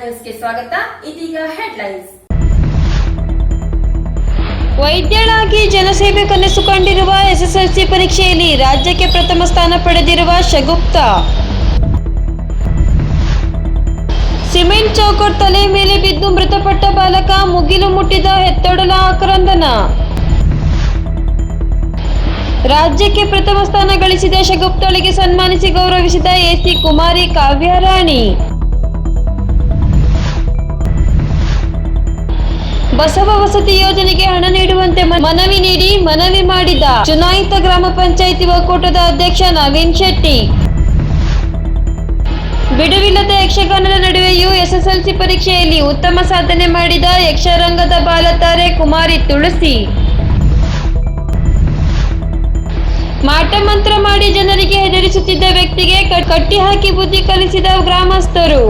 ನ್ಯೂಸ್ಗೆ ಸ್ವಾಗತ. ಇದೀಗ ಹೆಡ್ಲೈನ್ಸ್ ವೈದ್ಯಳಾಗಿ ಜನಸೇವೆ ಕನಸು ಕಂಡಿರುವ ಎಸ್ಎಸ್ಎಲ್ಸಿ ಪರೀಕ್ಷೆಯಲ್ಲಿ ರಾಜ್ಯಕ್ಕೆ ಪ್ರಥಮ ಸ್ಥಾನ ಪಡೆದಿರುವ ಶಗುಪ್ತ. ಸಿಮೆಂಟ್ ಚೌಕಟ್ ತಲೆ ಮೇಲೆ ಬಿದ್ದು ಮೃತಪಟ್ಟ ಬಾಲಕ ಮುಗಿಲು ಮುಟ್ಟಿದ ಹೆತ್ತೊಡಲ ಆಕ್ರಂದನ. ರಾಜ್ಯಕ್ಕೆ ಪ್ರಥಮ ಸ್ಥಾನ ಗಳಿಸಿದ ಶಗುಪ್ತಳಿಗೆ ಸನ್ಮಾನಿಸಿ ಗೌರವಿಸಿದ ಎಸಿ ಕುಮಾರಿ ಕಾವ್ಯರಾಣಿ. ಬಸವ ವಸತಿ ಯೋಜನೆಗೆ ಹಣ ನೀಡುವಂತೆ ಮನವಿ ನೀಡಿ ಮನವಿ ಮಾಡಿದ ಚುನಾಯಿತ ಗ್ರಾಮ ಪಂಚಾಯಿತಿ ಒಕ್ಕೂಟದ ಅಧ್ಯಕ್ಷ ನವೀನ್ ಶೆಟ್ಟಿ. ಬಿಡುವಿಲ್ಲದ ಯಕ್ಷಗಾನದ ನಡುವೆಯೂ ಎಸ್ಎಸ್ಎಲ್ಸಿ ಪರೀಕ್ಷೆಯಲ್ಲಿ ಉತ್ತಮ ಸಾಧನೆ ಮಾಡಿದ ಯಕ್ಷರಂಗದ ಬಾಲತಾರೆ ಕುಮಾರಿ ತುಳಸಿ. ಮಾಟಮಂತ್ರ ಮಾಡಿ ಜನರಿಗೆ ಹೆದರಿಸುತ್ತಿದ್ದ ವ್ಯಕ್ತಿಗೆ ಕಟ್ಟಿಹಾಕಿ ಬುದ್ಧಿ ಕಲಿಸಿದ ಗ್ರಾಮಸ್ಥರು.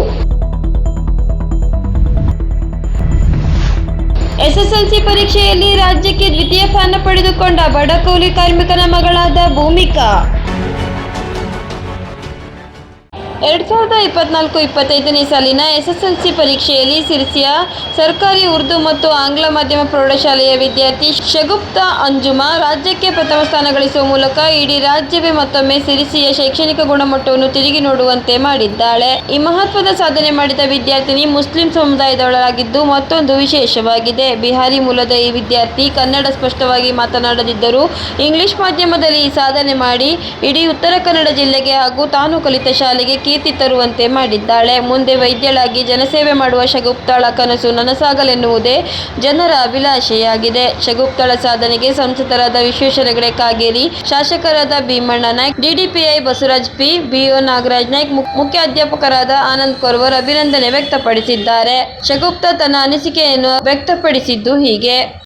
ಎಸ್ಎಸ್ಎಲ್ಸಿ ಪರೀಕ್ಷೆಯಲ್ಲಿ ರಾಜ್ಯಕ್ಕೆ ದ್ವಿತೀಯ ಸ್ಥಾನ ಪಡೆದುಕೊಂಡ ಬಡಕೂಲಿ ಕಾರ್ಮಿಕನ ಮಗಳಾದ ಭೂಮಿಕಾ. ಎರಡ್ ಸಾವಿರದ ಇಪ್ಪತ್ನಾಲ್ಕು ಇಪ್ಪತ್ತೈದನೇ ಸಾಲಿನ ಎಸ್ಎಸ್ಎಲ್ಸಿ ಪರೀಕ್ಷೆಯಲ್ಲಿ ಸಿರಿಸಿಯ ಸರ್ಕಾರಿ ಉರ್ದು ಮತ್ತು ಆಂಗ್ಲ ಮಾಧ್ಯಮ ಪ್ರೌಢಶಾಲೆಯ ವಿದ್ಯಾರ್ಥಿ ಶಗುಪ್ತಾ ಅಂಜುಮಾ ರಾಜ್ಯಕ್ಕೆ ಪ್ರಥಮ ಸ್ಥಾನ ಗಳಿಸುವ ಮೂಲಕ ಇಡೀ ರಾಜ್ಯವೇ ಮತ್ತೊಮ್ಮೆ ಸಿರಿಸಿಯ ಶೈಕ್ಷಣಿಕ ಗುಣಮಟ್ಟವನ್ನು ತಿರುಗಿ ನೋಡುವಂತೆ ಮಾಡಿದ್ದಾಳೆ. ಈ ಮಹತ್ವದ ಸಾಧನೆ ಮಾಡಿದ ವಿದ್ಯಾರ್ಥಿನಿ ಮುಸ್ಲಿಂ ಸಮುದಾಯದವಳಾಗಿದ್ದು ಮತ್ತೊಂದು ವಿಶೇಷವಾಗಿದೆ. ಬಿಹಾರಿ ಮೂಲದ ಈ ವಿದ್ಯಾರ್ಥಿ ಕನ್ನಡ ಸ್ಪಷ್ಟವಾಗಿ ಮಾತನಾಡದಿದ್ದರೂ ಇಂಗ್ಲಿಷ್ ಮಾಧ್ಯಮದಲ್ಲಿ ಈ ಸಾಧನೆ ಮಾಡಿ ಇಡೀ ಉತ್ತರ ಕನ್ನಡ ಜಿಲ್ಲೆಗೆ ಹಾಗೂ ತಾನು ಕಲಿತ ಶಾಲೆಗೆ ಕೀರ್ತಿ ತರುವಂತೆ ಮಾಡಿದ್ದಾಳೆ. ಮುಂದೆ ವೈದ್ಯಳಾಗಿ ಜನಸೇವೆ ಮಾಡುವ ಶಗುಪ್ತಳ ಕನಸು ನನಸಾಗಲೆನ್ನುವುದೇ ಜನರ ಅಭಿಲಾಷೆಯಾಗಿದೆ. ಶಗುಪ್ತಳ ಸಾಧನೆಗೆ ಸಂಸದರಾದ ವಿಶ್ವೇಶ್ವರ ಹೆಗಡೆ ಕಾಗೇರಿ, ಶಾಸಕರಾದ Bhimanna Naik DDPI Basavaraj P BEO Nagaraj Naik ಮುಖ್ಯ ಮುಖ್ಯಾಧ್ಯಾಪಕರಾದ ಆನಂದ್ ಕೊರ್ವರ್ ಅಭಿನಂದನೆ ವ್ಯಕ್ತಪಡಿಸಿದ್ದಾರೆ. ಶಗುಪ್ತ ತನ್ನ ಅನಿಸಿಕೆಯನ್ನು ವ್ಯಕ್ತಪಡಿಸಿದ್ದು ಹೀಗೆ.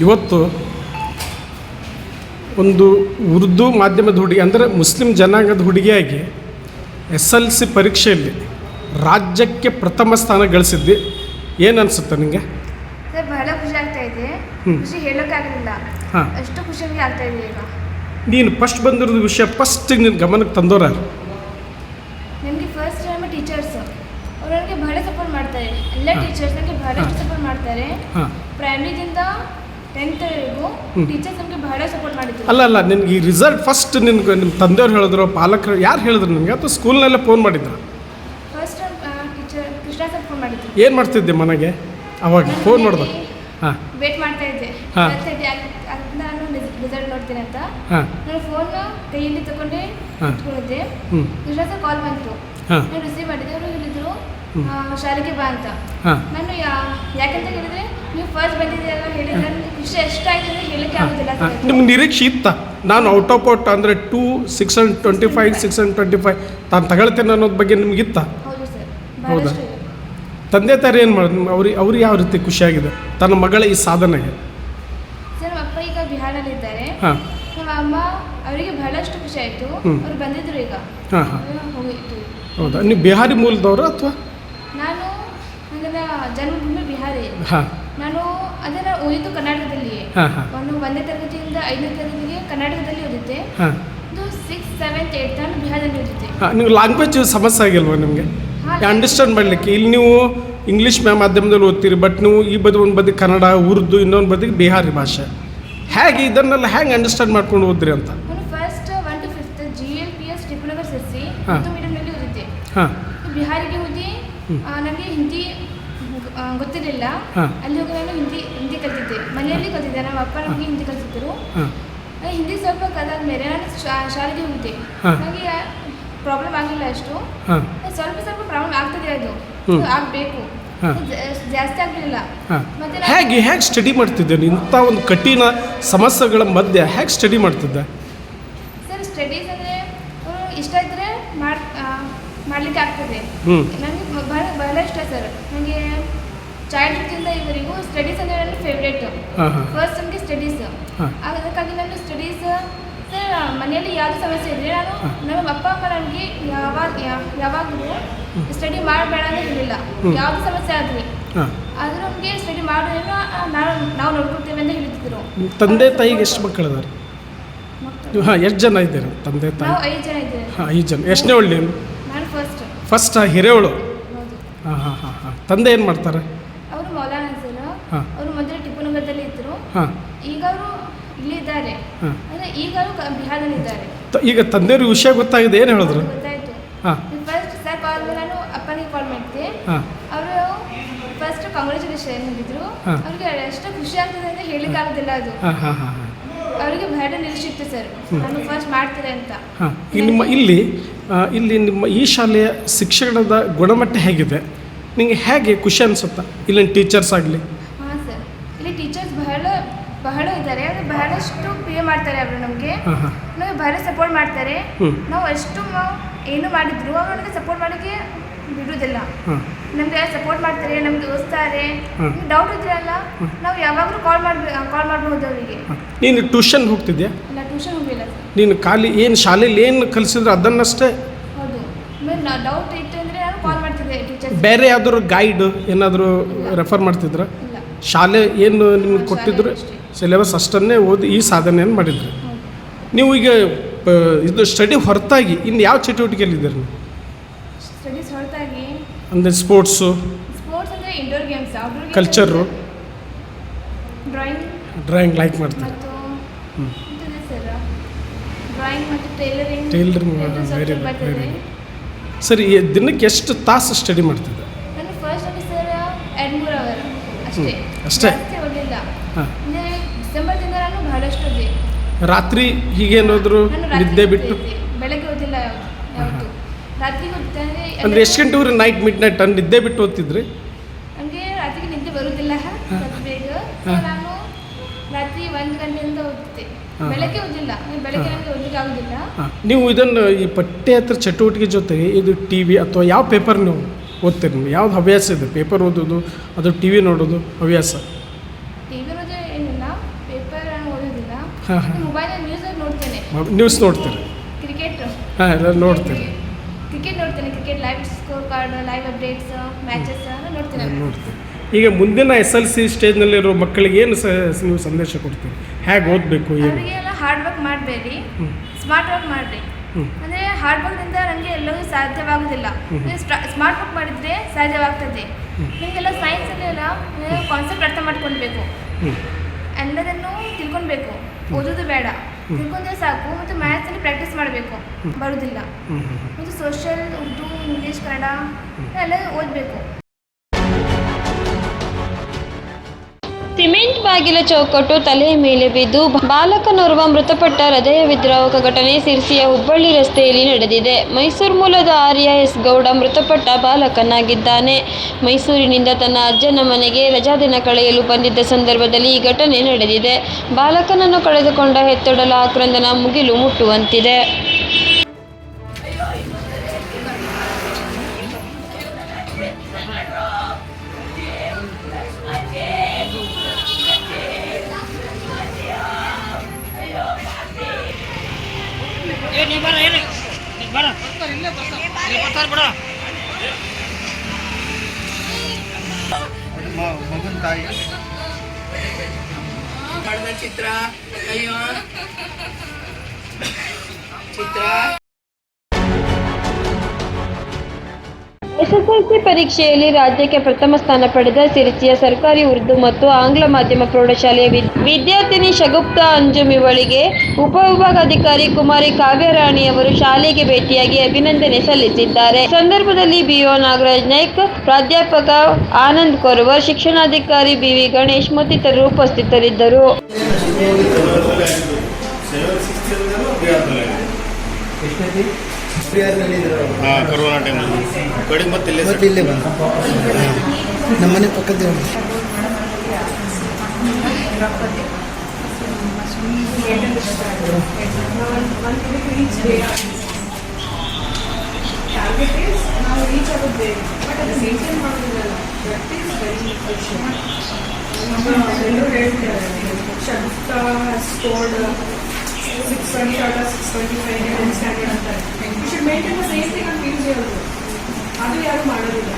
ಇವತ್ತು ಒಂದು ಉರ್ದು ಮಾಧ್ಯಮದ ಹುಡುಗಿ ಅಂದರೆ ಮುಸ್ಲಿಂ ಜನಾಂಗದ ಹುಡುಗಿಯಾಗಿ ಎಸ್ ಎಲ್ ಸಿ ಪರೀಕ್ಷೆಯಲ್ಲಿ ರಾಜ್ಯಕ್ಕೆ ಪ್ರಥಮ ಸ್ಥಾನ ಗಳಿಸಿದ್ದಿ. ಏನು ಅನಿಸುತ್ತೆ ನಿಮಗೆ ಸರ್ ಬಹಳ ಖುಷಿ ಆಗ್ತಾ ಇದೆ. ಖುಷಿ ಹೇಳೋಕ್ಕಾಗಲಿಲ್ಲ. ಹಾಂ. ಅಷ್ಟು ಖುಷಿಯಾಗಿ ಆಗ್ತಾ ಇದೆ ಈಗ. ನೀನು ಫಸ್ಟ್ ಬಂದಿರೋದು ವಿಷಯ ಫಸ್ಟ್ ನಿನ್ನ ಗಮನಕ್ಕೆ ತಂದೋರ ನಿಮಗೆ ಫಸ್ಟ್ ಟೈಮ್ ಟೀಚರ್ಸ್ ಅವ್ರು ನನಗೆ ಬಹಳ ಸಪೋರ್ಟ್ ಮಾಡ್ತಾರೆ. ಎಲ್ಲ. ಟೀಚರ್ಸ್ ನನಗೆ ಬಹಳಷ್ಟು ಹಾ. ಸಪೋರ್ಟ್ ಮಾಡ್ತಾರೆ. ಹಾಂ. ಪ್ರೈಮರಿದಿಂದ ಟೆಂತ್ವರೆಗೂ. ಟೀಚರ್ಸ್ ನಮಗೆ ಬಹಳ ಸಪೋರ್ಟ್ ಮಾಡಿದ್ರು. ಅಲ್ಲ ಅಲ್ಲ ನಿನ್ಗೆ ಈ ರಿಸಲ್ಟ್ ಫಸ್ಟ್ ನಿನ್ಗೆ ನಿಮ್ಮ ತಂದೆಯವ್ರು ಹೇಳಿದ್ರು ಪಾಲಕರು ಯಾರು ಹೇಳಿದ್ರು ನಿನಗೆ? ಅಥವಾ ಸ್ಕೂಲ್ನಲ್ಲೇ ಫೋನ್ ಮಾಡಿದ್ರು? First teacher Krishna sir phone ಮಾಡಿದ್ರು. ಏನು ಮಾಡ್ತಿದ್ದೆ ಮನೆಗೆ? ಅವಾಗ ಫೋನ್ ಮಾಡ್ದೆ. ಹಾಂ. ವೇಟ್ ಮಾಡ್ತಾ ಇದ್ದೆ. ನಾನು ರಿಸಲ್ಟ್ ನೋಡ್ತೀನಿ ಅಂತ. ನಾನು ಫೋನ್ ಕೈಯಲ್ಲಿ ತಗೊಂಡೆ ಹ್ಞೂ ಕೃಷ್ಣ ಸರ್ ಕಾಲ್ ಬಂತು. ನಾನು ರಿಸೀವ್ ಮಾಡಿದೆ ಅವರು ಹೇಳಿದ್ರು. ಶಾಲೆಗೆ ಬಾ ಅಂತ. ನಾನು ಯಾಕಂತ ಹೇಳಿದ್ರೆ ನೀವು ಫಸ್ಟ್ ಬಂದಿದ್ದೀರಲ್ಲ ಹೇಳಿದ್ರೆ ನನಗೆ ಖುಷಿ ಎಷ್ಟಾಯ್ತು ಹೇಳಕ್ಕೆ ಆಗೋದಿಲ್ಲ ಸರ್. ನಿಮ್ಗೆ ನಿರೀಕ್ಷೆ ಇತ್ತ ನಾನು ಔಟ್ ಆಫ್ ಔಟ್ ಅಂದರೆ to six hundred twenty five six hundred twenty five ತಾನು ತಗೊಳ್ತೇನೆ ಅನ್ನೋದ್ರ ಬಗ್ಗೆ ನಿಮ್ಗೆ ಇತ್ತ? ಹೌದು ಸರ್ ಹೌದಾ? ಬಹಳಷ್ಟು ಇದೆ. ತಂದೆ ತಾಯಿ ಏನು ಮಾಡಿದ್ರು ಅವ್ರಿಗೆ ಅವ್ರಿಗೆ ಯಾವ ರೀತಿ ಖುಷಿಯಾಗಿದೆ ತನ್ನ ಮಗಳ ಈ ಸಾಧನೆಗೆ. ಸರ್ ನಮ್ಮ ಅಪ್ಪ ಈಗ ಬಿಹಾರಲ್ಲಿ ಇದ್ದಾರೆ. ಹಾಂ. ನಮ್ಮ ಅಮ್ಮ ಅವರಿಗೆ ಬಹಳಷ್ಟು ಖುಷಿ ಆಯ್ತು. ಹ್ಮ್. ಅವ್ರು ಬಂದಿದ್ರು ಈಗ. ಹಾಂ ಹಾಂ. ಅವ್ರು ಹೋಗಿತ್ತು ಹೌದಾ? ನೀವು ಬಿಹಾರಿ ಮೂಲದವರು ಅಥವಾ? ನಾನು ನನ್ನ ಜನ್ಮಭೂಮಿ ಬಿಹಾರಿ. ಹಾಂ. ನಾನು ಅದರ ಓದಿದ್ದು ಕರ್ನಾಟಕದಲ್ಲಿ ನಾನು ಒಂದನೇ ತರಗತಿಯಿಂದ ಐದನೇ ತರಗತಿಗೆ ಕರ್ನಾಟಕದಲ್ಲಿ ಓದಿದ್ದೆ. ಇದು ಸಿಕ್ಸ್ ಸೆವೆಂತ್ ಏಟ್ ನಾನು ಬಿಹಾರದಲ್ಲಿ ಓದಿದ್ದೆ. ನೀವು ಲ್ಯಾಂಗ್ವೇಜ್ ಸಮಸ್ಯೆ ಆಗಿಲ್ವಾ ನಿಮಗೆ? ಅಂಡರ್ಸ್ಟ್ಯಾಂಡ್ ಮಾಡಲಿಕ್ಕೆ. ಇಲ್ಲಿ ನೀವು ಇಂಗ್ಲೀಷ್ ಮಾಧ್ಯಮದಲ್ಲಿ ಓದ್ತೀರಿ ಬಟ್ ನೀವು ಈ ಬದಿ ಒಂದು ಬದಿ ಕನ್ನಡ ಉರ್ದು ಇನ್ನೊಂದು ಬದಿಗೆ ಬಿಹಾರಿ ಭಾಷೆ. ಹೇಗೆ ಇದನ್ನೆಲ್ಲ ಹೆಂಗೆ ಅಂಡರ್ಸ್ಟ್ಯಾಂಡ್ ಮಾಡ್ಕೊಂಡು ಓದ್ರಿ ಅಂತ? First one to fifth G L P S diploma ಸೇರಿಸಿ ಮೀಡಿಯಂನಲ್ಲಿ ಓದಿದ್ದೆ. ಬಿಹಾರಿಗೆ ಹೋಗಿ ನನಗೆ ಹಿಂದಿ ಗೊತ್ತಿರಲಿಲ್ಲ. ಅಲ್ಲಿ ಹೋಗಿ ನಾನು ಹಿಂದಿ ಹಿಂದಿ ಕಲ್ತಿದ್ದೆ. ಮನೆಯಲ್ಲಿ ಕಲ್ತಿದ್ದೆ. ನಮ್ಮ ಅಪ್ಪ ನಮಗೆ ಹಿಂದಿ ಕಲ್ತಿದ್ರು. ಹಿಂದಿ ಸ್ವಲ್ಪ ಕಲಿತಾದ್ಮೇಲೆ ನಾನು ಶಾ- ಶಾಲೆಗೆ ಹೋಗಿದ್ದೆ. ನನಗೆ ಪ್ರಾಬ್ಲಮ್ ಆಗಿಲ್ಲ ಅಷ್ಟು. ಸ್ವಲ್ಪ ಸ್ವಲ್ಪ ಪ್ರಾಬ್ಲಮ್ ಆಗ್ತದೆ ಅದು. ಆಗಬೇಕು. ಜಾಸ್ತಿ ಆಗಲಿಲ್ಲ. ಮತ್ತೆ ನಾನು- ಹೇಗೆ ಹೇಗೆ ಸ್ಟಡಿ ಮಾಡ್ತಿದ್ದೆ? ನೀನು ಇಂಥ ಒಂದು ಕಠಿಣ ಸಮಸ್ಯೆಗಳ ಮಧ್ಯೆ ಹೇಗೆ ಸ್ಟಡಿ ಮಾಡ್ತಿದ್ದೆ? ಸರ್ ಸ್ಟಡೀಸ್ ಅಂದರೆ ಇಷ್ಟ ಇದ್ದರೆ ಮಾಡ್ ಮಾಡ್ಲಿಕ್ಕೆ ಆಗ್ತದೆ. ನನಗೆ ಬಹಳ ಬಹಳ ಇಷ್ಟ ಸರ್. ನನಗೆ ಚೈಲ್ಡ್ಹುಡ್ಡಿಂದ ಇವರಿಗೂ ಸ್ಟಡೀಸ್ ಅಂದರೆ ನನ್ನ ಫೇವ್ರೇಟ್ ಫಸ್ಟ್ ನಮಗೆ ಸ್ಟಡೀಸ್. ಅದಕ್ಕಾಗಿ ನಾನು ಸ್ಟಡೀಸ್ ಸರ್ ಮನೆಯಲ್ಲಿ ಯಾವ ಸಮಸ್ಯೆ ಇದ್ರೆ ನಾನು ನಮ್ಮ ಅಪ್ಪ ಅಮ್ಮ ನನಗೆ ಯಾವಾಗ ಯಾವಾಗಲೂ ಸ್ಟಡಿ ಮಾಡಬೇಡ ಅಂತ ಹೇಳಿಲ್ಲ. ಯಾವ್ದು ಸಮಸ್ಯೆ ಆಗಲಿ ಹಾಂ. ಆದರೂ ನಮಗೆ ಸ್ಟಡಿ ಮಾಡೋದ್ರಿಂದ ನಾವು ನಾವು ನೋಡ್ಕೊಳ್ತೇವೆ ಅಂತ ಹೇಳ್ತಿದ್ರು ತಂದೆ ತಾಯಿಗೆ ಎಷ್ಟು ಮಕ್ಕಳಿದಾರೆ? ನೀವು ಹಾಂ ಎಷ್ಟು ಜನ ಇದ್ದೀರಾ? ತಂದೆ ತಾಯಿ. ಐದು ಜನ ಇದ್ದೇವೆ. ಹಾಂ ಐದು ಜನ. ಎಷ್ಟನೇ ಒಳ್ಳೆ ನೀನು ಫಸ್ಟ್ ಫಸ್ಟ್ ಹಿರೇವಳು? ಹಾಂ ಹಾಂ ಹಾಂ ಹಾಂ. ತಂದೆ ಏನು ಮಾಡ್ತಾರೆ ಅವರು ಮೌಲಾನ ಸರ್ ಹಾಂ ಅವರು ಮೊದಲು ಟಿಪ್ಪುನಗರದಲ್ಲಿ ಇದ್ದರು ಹಾಂ ಈಗ ಅವರು ಇಲ್ಲಿದ್ದಾರೆ. ಅಂದರೆ ಈಗ ಅವರು ಬಿಹಾರದಲ್ಲಿ ಇದ್ದಾರೆ ಈಗ ತಂದೆಯವ್ರಿಗೆ ವಿಷಯ ಗೊತ್ತಾಗಿದೆ ಏನು ಹೇಳಿದ್ರು ಗೊತ್ತಾಯ್ತು. ಹಾಂ. ಫಸ್ಟ್ ಸರ್ ಕಾಲ್ ನಾನು ಅಪ್ಪನಿಗೆ ಕಾಲ್ ಮಾಡಿದ್ದೆ ಅವರು ಫಸ್ಟ್ ಕಾಂಗ್ರ್ಯಾಚುಲೇಷನ್ ಹೇಳಿದ್ರು. ಅವ್ರಿಗೆ ಎಷ್ಟು ಖುಷಿ ಆಗ್ತದೆ ಅಂತ ಹೇಳಿಕ್ಕೆ ಆಗೋದಿಲ್ಲ ಅದು. ಅವರಿಗೆ ಬಹಳ ನಿರೀಕ್ಷಿತ್ತು ಸರ್ ನಾನು ಫಸ್ಟ್ ಮಾಡ್ತಾರೆ ಅಂತ. ಹಾಂ. ಈಗ ನಿಮ್ಮ ಇಲ್ಲಿ ಇಲ್ಲಿ ನಿಮ್ಮ ಈ ಶಾಲೆಯ ಶಿಕ್ಷಣದ ಗುಣಮಟ್ಟ ಹೇಗಿದೆ? ನಿಮಗೆ ಹೇಗೆ ಖುಷಿ ಅನಿಸುತ್ತಾ? ಇಲ್ಲಿನ ಟೀಚರ್ಸ್ ಆಗಲಿ ಹಾಂ ಸರ್ ಇಲ್ಲಿ ಟೀಚರ್ಸ್ ಬಹಳ ಬಹಳ ಇದ್ದಾರೆ ಅವರು ಬಹಳಷ್ಟು ಪ್ರಿಯ ಮಾಡ್ತಾರೆ ಅವರು ನಮಗೆ. ನಮಗೆ ಬಹಳ ಸಪೋರ್ಟ್ ಮಾಡ್ತಾರೆ. ನಾವು ಎಷ್ಟು ಏನು ಮಾಡಿದ್ರು ಅವರು ನಮಗೆ ಸಪೋರ್ಟ್ ಮಾಡೋಕ್ಕೆ ಬಿಡುವುದಿಲ್ಲ. ನಮಗೆ ಸಪೋರ್ಟ್ ಮಾಡ್ತಾರೆ ನಮ್ಗೆ ಓದಿಸ್ತಾರೆ ಹ್ಮ್. ಡೌಟ್ ಇದ್ರಲ್ಲ ನಾವು ಯಾವಾಗಲೂ ಕಾಲ್ ಮಾಡ್ಬೇಕು ಕಾಲ್ ಮಾಡಬಹುದು ಅವರಿಗೆ. ನೀನು ಟ್ಯೂಷನ್ ಹೋಗ್ತಿದ್ಯಾ? ಇಲ್ಲ ಟ್ಯೂಷನ್ ಹೋಗಿಲ್ಲ ನೀನು ಖಾಲಿ ಏನು ಶಾಲೆಯಲ್ಲಿ ಏನು ಕಲಿಸಿದ್ರು ಅದನ್ನಷ್ಟೇ? ಹೌದು. ನಾ ಡೌಟ್ ಇತ್ತು ಅಂದರೆ ನಾನು ಕಾಲ್ ಮಾಡ್ತಿದ್ದೆ ಟೀಚರ್ಸ್ ಬೇರೆ ಯಾವ್ದಾದ್ರು ಗೈಡ್ ಏನಾದರೂ ರೆಫರ್ ಮಾಡ್ತಿದ್ರ? ಶಾಲೆ ಏನು ನಿಮ್ಗೆ ಕೊಟ್ಟಿದ್ರು. ಸಿಲೆಬಸ್ ಅಷ್ಟನ್ನೇ ಓದಿ ಈ ಸಾಧನೆಯನ್ನು ಮಾಡಿದ್ರಿ. ನೀವು ಈಗ ಇದು ಸ್ಟಡಿ ಹೊರತಾಗಿ ಇನ್ನು ಯಾವ ಚಟುವಟಿಕೆಯಲ್ಲಿದ್ದೀರಿ ನೀವು? ಸ್ಟಡೀಸ್ ಹೊರತಾಗಿ ಅಂದರೆ ಸ್ಪೋರ್ಟ್ಸು? ಸ್ಪೋರ್ಟ್ಸ್ ಅಂದರೆ indoor games outdoor culture drawing drawing like ಮಾಡ್ತಾರೆ? ಡ್ರಾಯಿಂಗ್ ಮತ್ತು ಟೈಲರಿಂಗ್ ಟೈಲರಿಂಗ್ ವೆರಿ very ಸರಿ ದಿನಕ್ಕೆ ಎಷ್ಟು ತಾಸು ಸ್ಟಡಿ ಮಾಡ್ತಿದ್ದೆ ನಾನು ಫಸ್ಟ್ ಅಲ್ಲಿ ಸರ್ ಎರಡು ಮೂರು ಅವರ್ ಅಷ್ಟೇ. ಅಷ್ಟೇ? ನಾನು ರಾತ್ರಿ ಹೀಗೇನಾದ್ರು ನಿದ್ದೆ ಬಿಟ್ಟು. ಬೆಳಗ್ಗೆ ಓದಿಲ್ಲ ಯಾವತ್ತು ರಾತ್ರಿ ಓದ್ತಾ ಅಂದರೆ ಎಷ್ಟು ಗಂಟೆವರೆಗೆ ನೈಟ್ ಮಿಡ್ ನೈಟ್ ನಿದ್ದೆ ಬಿಟ್ಟು ಓದ್ತಿದ್ರಿ? ನನಗೆ ರಾತ್ರಿಗೆ ನಿದ್ದೆ ಬರುವುದಿಲ್ಲ ಬೇಗ. ನಾನು ರಾತ್ರಿ ಒಂದು ಗಂಟೆಯಿಂದ ಓದ್ತಿದ್ದೆ. ಬೆಳಗ್ಗೆ ಓದಿಲ್ಲ ಬೆಳಗ್ಗೆ ನನಗೆ ಓದಲಿಕ್ಕೆ ಆಗೋದಿಲ್ಲ? ನೀವು ಇದನ್ನು ಈ ಪಠ್ಯೇತರ ಚಟುವಟಿಕೆ ಜೊತೆಗೆ ಇದು ಟಿ ವಿ ಅಥವಾ ಯಾವ ಪೇಪರ್ ನೀವು ಓದ್ತೀರಿ ಯಾವ್ದು ಹವ್ಯಾಸ ಇದೆ? ಪೇಪರ್ ಓದೋದು ಅದು ಟಿ ವಿ ನೋಡೋದು ಹವ್ಯಾಸ ಟಿ ವಿ ಓದೋ ಏನಿಲ್ಲ ಪೇಪರ್ ನಾನು ಓದೋದಿಲ್ಲ ಹಾ, ಹಾ. ಮೊಬೈಲಲ್ಲಿ ನ್ಯೂಸಲ್ಲಿ ನೋಡ್ತೇನೆ. ನ್ಯೂಸ್ ನೋಡ್ತೀರಿ? ಕ್ರಿಕೆಟ್ ಹಾಂ ಎಲ್ಲ ನೋಡ್ತೀರಿ. ಕ್ರಿಕೆಟ್ ನೋಡ್ತೇನೆ cricket live score card live updates matches ನೋಡ್ತೇನೆ. ನೋಡ್ತೀರಿ. ಈಗ ಮುಂದಿನ ಎಸ್ ಎಲ್ ಸಿ ಸ್ಟೇಜ್ನಲ್ಲಿರೋ ಮಕ್ಕಳಿಗೆ ಏನು ಸ ನೀವು ಸಂದೇಶ ಕೊಡ್ತೀರಿ? ಹೇಗೆ ಓದಬೇಕು ಏನು? ಅವರಿಗೆ ಎಲ್ಲ ಹಾರ್ಡ್ ವರ್ಕ್ ಮಾಡಬೇಡಿ. ಸ್ಮಾರ್ಟ್ ವರ್ಕ್ ಮಾಡಿರಿ. ಹ್ಞೂ ಅಂದರೆ ಹಾರ್ಡ್ ವರ್ಕ್ನಿಂದ ನನಗೆ ಎಲ್ಲವೂ ಸಾಧ್ಯವಾಗುವುದಿಲ್ಲ ಸ್ಮಾರ್ಟ್ ವರ್ಕ್ ಮಾಡಿದರೆ ಸಾಧ್ಯವಾಗ್ತದೆ. ನಿಮಗೆಲ್ಲ ಸೈನ್ಸಲ್ಲಿ ಎಲ್ಲ ಕಾನ್ಸೆಪ್ಟ್ ಅರ್ಥ ಮಾಡ್ಕೊಳ್ಬೇಕು. ಹ್ಞೂ ಎಲ್ಲದನ್ನು ತಿಳ್ಕೊಬೇಕು ಓದೋದು ಬೇಡ. ತಿಳ್ಕೊಂಡ್ರೆ ಸಾಕು ಮತ್ತು ಮ್ಯಾಥ್ಸಲ್ಲಿ ಪ್ರಾಕ್ಟೀಸ್ ಮಾಡಬೇಕು. ಬರೋದಿಲ್ಲ. ಮತ್ತು ಸೋಷಿಯಲ್ ಉರ್ದು ಇಂಗ್ಲೀಷ್ ಕನ್ನಡ ಎಲ್ಲ ಓದಬೇಕು. ಸಿಮೆಂಟ್ ಬಾಗಿಲ ಚೌಕಟ್ಟು ತಲೆಯ ಮೇಲೆ ಬಿದ್ದು ಬಾಲಕನೋರ್ವ ಮೃತಪಟ್ಟ ಹೃದಯ ವಿದ್ರಾವಕ ಘಟನೆ ಸಿರ್ಸಿಯ ಹುಬ್ಬಳ್ಳಿ ರಸ್ತೆಯಲ್ಲಿ ನಡೆದಿದೆ. ಮೈಸೂರು ಮೂಲದ ಆರ್ಯ ಎಸ್ ಗೌಡ ಮೃತಪಟ್ಟ ಬಾಲಕನಾಗಿದ್ದಾನೆ. ಮೈಸೂರಿನಿಂದ ತನ್ನ ಅಜ್ಜನ ಮನೆಗೆ ರಜಾದಿನ ಕಳೆಯಲು ಬಂದಿದ್ದ ಸಂದರ್ಭದಲ್ಲಿ ಈ ಘಟನೆ ನಡೆದಿದೆ. ಬಾಲಕನನ್ನು ಕಳೆದುಕೊಂಡ ಹೆತ್ತೊಡಲ ಆಕ್ರಂದನ ಮುಗಿಲು ಮುಟ್ಟುವಂತಿದೆ. ಬಿಡ. ಮಗನ ತಾಯಿ. ಮಾಡಿದ ಚಿತ್ರ ಅಯ್ಯೋ. ಚಿತ್ರ. ಎಸ್ಎಸ್ಎಲ್ಸಿ ಪರೀಕ್ಷೆಯಲ್ಲಿ ರಾಜ್ಯಕ್ಕೆ ಪ್ರಥಮ ಸ್ಥಾನ ಪಡೆದ ಸಿರಿಸಿಯ ಸರ್ಕಾರಿ ಉರ್ದು ಮತ್ತು ಆಂಗ್ಲ ಮಾಧ್ಯಮ ಪ್ರೌಢಶಾಲೆಯ ವಿದ್- ವಿದ್ಯಾರ್ಥಿನಿ ಶಗುಪ್ತಾ ಅಂಜುಮ್ ಇವಳಿಗೆ ಉಪವಿಭಾಗಾಧಿಕಾರಿ ಕುಮಾರಿ ಕಾವ್ಯರಾಣಿ ಅವರು ಶಾಲೆಗೆ ಭೇಟಿಯಾಗಿ ಅಭಿನಂದನೆ ಸಲ್ಲಿಸಿದ್ದಾರೆ. ಸಂದರ್ಭದಲ್ಲಿ ಬಿಒ ನಾಗರಾಜ್ ನಾಯ್ಕ್, ಪ್ರಾಧ್ಯಾಪಕ ಆನಂದ್ ಕೊರವರ್, ಶಿಕ್ಷಣಾಧಿಕಾರಿ ಬಿವಿ ಗಣೇಶ್ ಮತ್ತಿತರರು ಉಪಸ್ಥಿತರಿದ್ದರು. ಹಾಂ ಕೊರೋನಾ ಟೈಮಲ್ಲಿ ಕಡೆಗೆ ಮತ್ತೆ ಇಲ್ಲೇ ಮತ್ತೆ ಇಲ್ಲೇ ಬಂದು. ಪಕ್ಕದ has told uh, six twenty of six twenty five standard should maintain the same thing ಅಂತ ಫೀಲ್ಸ್ ಹೇಳೋದು ಅದು ಯಾರು ಮಾಡೋದಿಲ್ಲ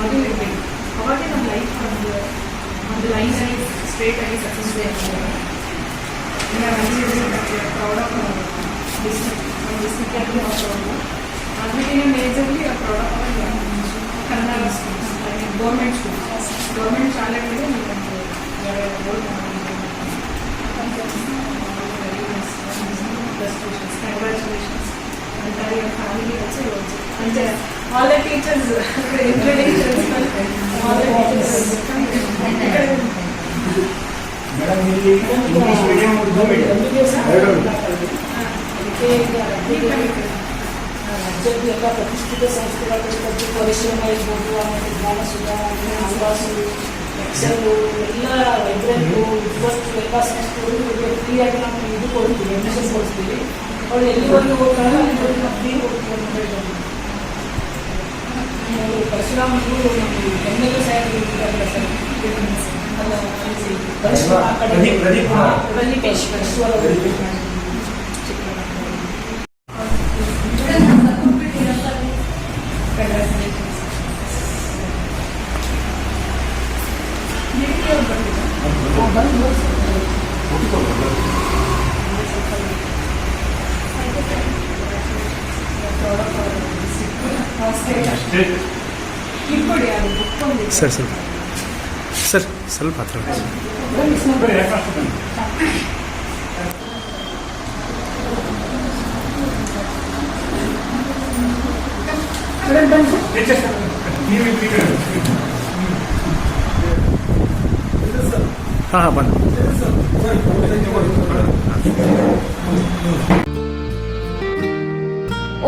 ಅದು ಇರಬೇಕು ಅವಾಗೇ ನಮ್ಮ ಲೈಫ್ ಒಂದು ಒಂದು ಲೈನಲ್ಲಿ ಸ್ಟ್ರೇಟ್ ಆಗಿ ಸಕ್ಸಸ್ ಆಗ್ತದೆ ಪ್ರೌಡ್ ಆಫ್ ಡಿಸ್ಟ್ರಿಕ್ಟ್ ನಮ್ಮ ಡಿಸ್ಟ್ರಿಕ್ಟ್ ಆಗಿ ನಾವು ಅದಕ್ಕೆ majorly proud of Kannada schools government schools government ಶಾಲೆಗಳಿಗೆ ನೀವು congratulations entire your family also also. And uh, all the teachers, introductions, all the teachers. ರಾಜ್ಯದ ಎಲ್ಲ ಪ್ರತಿಷ್ಠಿತ ಸಂಸ್ಥೆಗಳ ಬಗ್ಗೆ ಪರಿಶ್ರಮ ಇರ್ಬೋದು ಆಮೇಲೆ ಜ್ಞಾನಸುಧ ಆವಾಸು ಎಕ್ಸೆಲ್ಲು ಎಲ್ಲ ವೈಬ್ರೆಂಟು ವಿದ್ವತ್ತು ಎಲ್ಲ ಸಂಸ್ಥೆಗಳು ಫ್ರೀಯಾಗಿ ನಾವು ಇದು ಕೊಡ್ತೀವಿ ಅಡ್ಮಿಷನ್ ಕೊಡ್ತೀವಿ ಅವ್ರು ಎಲ್ಲಿವರೆಗೂ ಹೋಗ್ತಾರೋ ಅಲ್ಲಿವರೆಗೂ ನಾವು ಫ್ರೀ ಹೋಗ್ತೀವಿ ಅಂತ ಹೇಳ್ಬೋದು ಅವರು ಪರಶುರಾಮರು ನಮ್ಮ ಬೆನ್ನೆಲು ಸಾಹೇಬರು ಇದ್ದಾರಲ್ಲ ಸರ್ ಅಲ್ಲ ಪರಶುರಾಮ ಆ ಕಡೆ ಪ್ರದೀಪೇಶ್ ಪರಶುರಾಮ್ ಅವರು ಇಟ್ಕೊಡಿ ಅದು ಬುಕ್ ಒಂದು ಸರ್ ಸರ್. ಸರ್ ಸ್ವಲ್ಪ ಹತ್ರ ಹಾಂ ಹಾಂ ಬನ್ನಿ.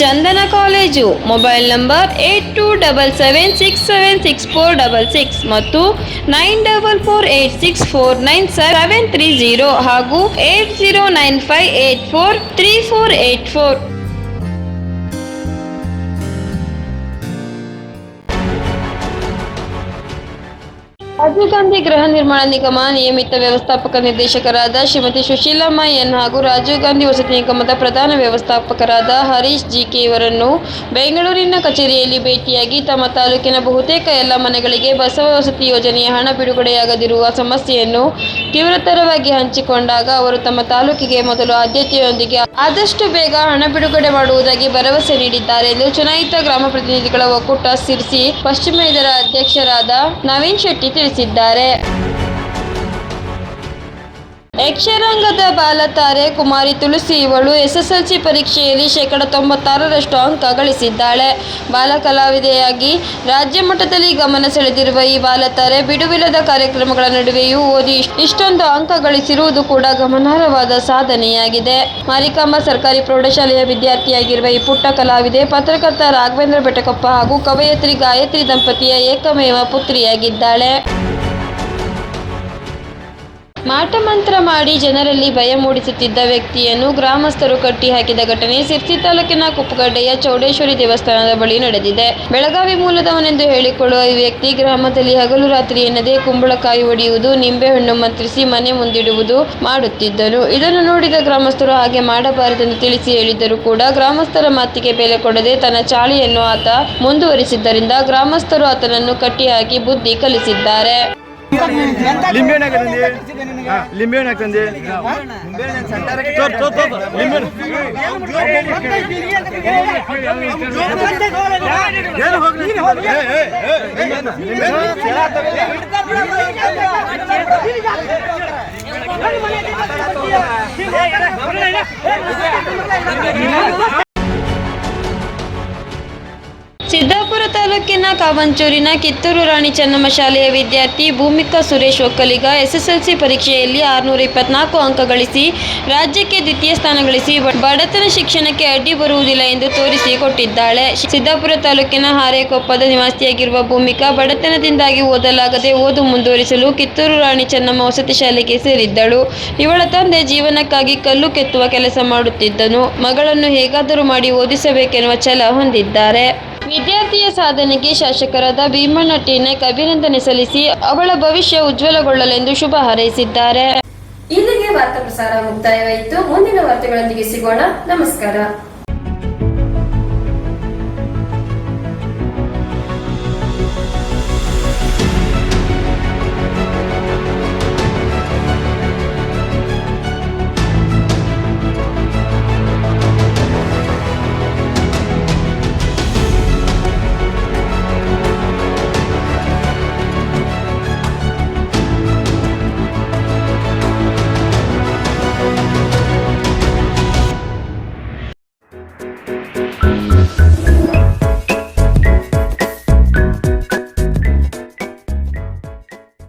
Chandana College. Mobile number eight two double seven six seven six four double six ಮತ್ತು nine double four eight six four nine seven three zero ಹಾಗೂ eight zero nine five eight four three four eight four. Rajiv Gandhi ಗೃಹ ನಿರ್ಮಾಣ ನಿಗಮ ನಿಯಮಿತ ವ್ಯವಸ್ಥಾಪಕ ನಿರ್ದೇಶಕರಾದ Shrimati Sushilamma N ಹಾಗೂ ರಾಜೀವ್ ಗಾಂಧಿ ವಸತಿ ನಿಗಮದ ಪ್ರಧಾನ ವ್ಯವಸ್ಥಾಪಕರಾದ ಹರೀಶ್ ಜಿಕೆ ಇವರನ್ನು ಬೆಂಗಳೂರಿನ ಕಚೇರಿಯಲ್ಲಿ ಭೇಟಿಯಾಗಿ ತಮ್ಮ ತಾಲೂಕಿನ ಬಹುತೇಕ ಎಲ್ಲ ಮನೆಗಳಿಗೆ ಬಸವ ವಸತಿ ಯೋಜನೆಯ ಹಣ ಬಿಡುಗಡೆಯಾಗದಿರುವ ಸಮಸ್ಯೆಯನ್ನು ತೀವ್ರತರವಾಗಿ ಹಂಚಿಕೊಂಡಾಗ ಅವರು ತಮ್ಮ ತಾಲೂಕಿಗೆ ಮೊದಲು ಆದ್ಯತೆಯೊಂದಿಗೆ ಆದಷ್ಟು ಬೇಗ ಹಣ ಬಿಡುಗಡೆ ಮಾಡುವುದಾಗಿ ಭರವಸೆ ನೀಡಿದ್ದಾರೆ ಎಂದು ಚುನಾಯಿತ ಗ್ರಾಮ ಪ್ರತಿನಿಧಿಗಳ ಒಕ್ಕೂಟ ಸಿರಿಸಿ ಪಶ್ಚಿಮ ಇದರ ಅಧ್ಯಕ್ಷರಾದ ನವೀನ್ ಶೆಟ್ಟಿ ತಿಳಿಸಿದ್ದಾರೆ. ಯಕ್ಷರಂಗದ ಬಾಲತಾರೆ ಕುಮಾರಿ ತುಳಸಿ ಇವಳು ಎಸ್ಎಸ್ಎಲ್ಸಿ ಪರೀಕ್ಷೆಯಲ್ಲಿ ಶೇಕಡ ತೊಂಬತ್ತಾರರಷ್ಟು ಅಂಕ ಗಳಿಸಿದ್ದಾಳೆ. ಬಾಲ ಕಲಾವಿದೆಯಾಗಿ ರಾಜ್ಯ ಮಟ್ಟದಲ್ಲಿ ಗಮನ ಸೆಳೆದಿರುವ ಈ ಬಾಲತಾರೆ ಬಿಡುವಿಲ್ಲದ ಕಾರ್ಯಕ್ರಮಗಳ ನಡುವೆಯೂ ಓದಿ ಇಷ್ಟ್- ಇಷ್ಟೊಂದು ಅಂಕ ಗಳಿಸಿರುವುದು ಕೂಡ ಗಮನಾರ್ಹವಾದ ಸಾಧನೆಯಾಗಿದೆ. ಮಾರಿಕಾಂಬ ಸರ್ಕಾರಿ ಪ್ರೌಢಶಾಲೆಯ ವಿದ್ಯಾರ್ಥಿಯಾಗಿರುವ ಈ ಪುಟ್ಟ ಕಲಾವಿದೆ ಪತ್ರಕರ್ತ ರಾಘವೇಂದ್ರ ಬೆಟಕೊಪ್ಪ ಹಾಗೂ ಕವಯತ್ರಿ ಗಾಯತ್ರಿ ದಂಪತಿಯ ಏಕಮೇವ ಪುತ್ರಿಯಾಗಿದ್ದಾಳೆ. ಮಾಟಮಂತ್ರ ಮಾಡಿ ಜನರಲ್ಲಿ ಭಯ ಮೂಡಿಸುತ್ತಿದ್ದ ವ್ಯಕ್ತಿಯನ್ನು ಗ್ರಾಮಸ್ಥರು ಕಟ್ಟಿ ಹಾಕಿದ ಘಟನೆ ಸಿರ್ಸಿ ತಾಲೂಕಿನ ಕುಪ್ಪಗಡ್ಡೆಯ ಚೌಡೇಶ್ವರಿ ದೇವಸ್ಥಾನದ ಬಳಿ ನಡೆದಿದೆ. ಬೆಳಗಾವಿ ಮೂಲದವನೆಂದು ಹೇಳಿಕೊಳ್ಳುವ ಈ ವ್ಯಕ್ತಿ ಗ್ರಾಮದಲ್ಲಿ ಹಗಲು ರಾತ್ರಿ ಎನ್ನದೇ ಕುಂಬಳಕಾಯಿ ಒಡೆಯುವುದು, ನಿಂಬೆಹಣ್ಣು ಮಂತ್ರಿಸಿ ಮನೆ ಮುಂದಿಡುವುದು ಮಾಡುತ್ತಿದ್ದರು ಇದನ್ನು ನೋಡಿದ ಗ್ರಾಮಸ್ಥರು ಹಾಗೆ ಮಾಡಬಾರದೆಂದು ತಿಳಿಸಿ ಹೇಳಿದ್ದರೂ ಕೂಡ ಗ್ರಾಮಸ್ಥರ ಮಾತಿಗೆ ಬೆಲೆ ಕೊಡದೆ ತನ್ನ ಚಾಳಿಯನ್ನು ಆತ ಮುಂದುವರಿಸಿದ್ದರಿಂದ ಗ್ರಾಮಸ್ಥರು ಆತನನ್ನು ಕಟ್ಟಿಹಾಕಿ ಬುದ್ಧಿ ಕಲಿಸಿದ್ದಾರೆ. ಲಿಂಬೆ ಹಣ್ಣು ಹಾಕಂದಿ ಲಿಂಬೆ ಹಣ್ಣು ಹಾಕಂದಿ ತೋರ್ ತೋರ್ ತೋರ್ ಲಿಂಬೆ ತಾಲೂಕಿನ ಕಾವಂಚೂರಿನ ಕಿತ್ತೂರು ರಾಣಿ ಚೆನ್ನಮ್ಮ ಶಾಲೆಯ ವಿದ್ಯಾರ್ಥಿ ಭೂಮಿಕಾ ಸುರೇಶ್ ಒಕ್ಕಲಿಗ ಎಸ್ಎಸ್ಎಲ್ಸಿ ಪರೀಕ್ಷೆಯಲ್ಲಿ ಆರುನೂರ ಇಪ್ಪತ್ನಾಲ್ಕು ಅಂಕ ಗಳಿಸಿ, ರಾಜ್ಯಕ್ಕೆ ದ್ವಿತೀಯ ಸ್ಥಾನ ಗಳಿಸಿ ಬಡತನ ಶಿಕ್ಷಣಕ್ಕೆ ಅಡ್ಡಿ ಬರುವುದಿಲ್ಲ ಎಂದು ತೋರಿಸಿ ಕೊಟ್ಟಿದ್ದಾಳೆ. ಸಿದ್ದಾಪುರ ತಾಲೂಕಿನ ಹಾರೇಕೊಪ್ಪದ ನಿವಾಸಿಯಾಗಿರುವ ಭೂಮಿಕಾ ಬಡತನದಿಂದಾಗಿ ಓದಲಾಗದೆ ಓದು ಮುಂದುವರಿಸಲು ಕಿತ್ತೂರು ರಾಣಿ ಚೆನ್ನಮ್ಮ ವಸತಿ ಶಾಲೆಗೆ ಸೇರಿದ್ದಳು. ಇವಳ ತಂದೆ ಜೀವನಕ್ಕಾಗಿ ಕಲ್ಲು ಕೆತ್ತುವ ಕೆಲಸ ಮಾಡುತ್ತಿದ್ದನು. ಮಗಳನ್ನು ಹೇಗಾದರೂ ಮಾಡಿ ಓದಿಸಬೇಕೆನ್ನುವ ಛಲ ಹೊಂದಿದ್ದಾರೆ. ವಿದ್ಯಾರ್ಥಿಯ ಸಾಧನೆಗೆ ಶಾಸಕರಾದ ಭೀಮಣ್ಣ ಟಿನೆಕ್ ಅಭಿನಂದನೆ ಸಲ್ಲಿಸಿ ಅವಳ ಭವಿಷ್ಯ ಉಜ್ವಲಗೊಳ್ಳಲೆಂದು ಶುಭ ಹಾರೈಸಿದ್ದಾರೆ. ಇಲ್ಲಿಗೆ ವಾರ್ತಾ ಪ್ರಸಾರ ಮುಕ್ತಾಯವಾಯಿತು. ಮುಂದಿನ ವಾರ್ತೆಗಳೊಂದಿಗೆ ಸಿಗೋಣ. ನಮಸ್ಕಾರ.